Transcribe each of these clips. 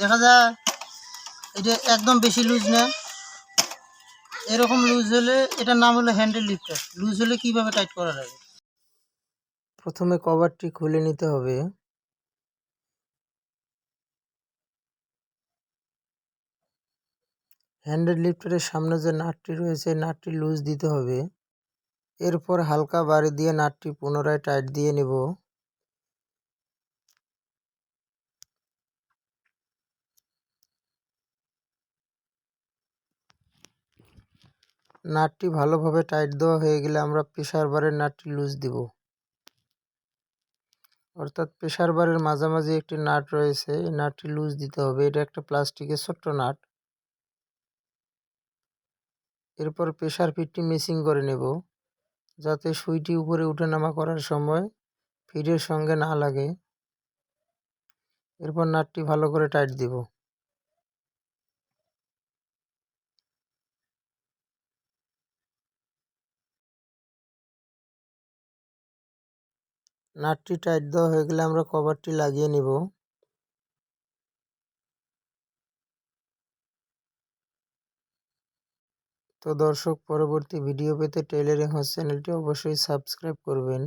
দেখা যায়, এটা একদম বেশি লুজ না। এরকম লুজ হলে এটার নাম হলো হ্যান্ডেল লিফটার। লুজ হলে কীভাবে টাইট করা যাবে প্রথমে কভারটি খুলে নিতে হবে। হ্যান্ডেল লিফটারের সামনে যে নাটটি রয়েছে নাটটি লুজ দিতে হবে। এরপর হালকা বাড়ি দিয়ে নাটটি পুনরায় টাইট দিয়ে নেব। নাটটি ভালোভাবে টাইট দেওয়া হয়ে গেলে আমরা প্রেসার বারের নাটটি লুজ দিব। অর্থাৎ প্রেসার বারের মাঝামাঝি একটি নাট রয়েছে, এই নাটটি লুজ দিতে হবে। এটা একটা প্লাস্টিকের ছোট্ট নাট। এরপর প্রেসার ফিটটি মেসিং করে নেব, যাতে সুইটি উপরে উঠে নামা করার সময় ফিডের সঙ্গে না লাগে। এরপর নাটটি ভালো করে টাইট দিব। নাটটি টাইট দেওয়া হয়ে গেলে আমরা কভারটি লাগিয়ে নিব। তো দর্শক, পরবর্তী ভিডিও পেতে টেইলারিং হাউস চ্যানেলটি অবশ্যই সাবস্ক্রাইব করবেন।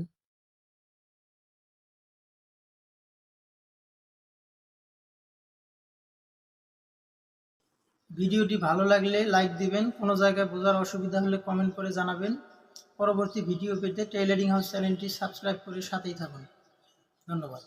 ভিডিওটি ভালো লাগলে লাইক দিবেন। কোনো জায়গায় বোঝার অসুবিধা হলে কমেন্ট করে জানাবেন। পরবর্তী ভিডিও পেতে টেইলারিং হাউস চ্যানেলটি সাবস্ক্রাইব করে সাথেই থাকুন। ধন্যবাদ।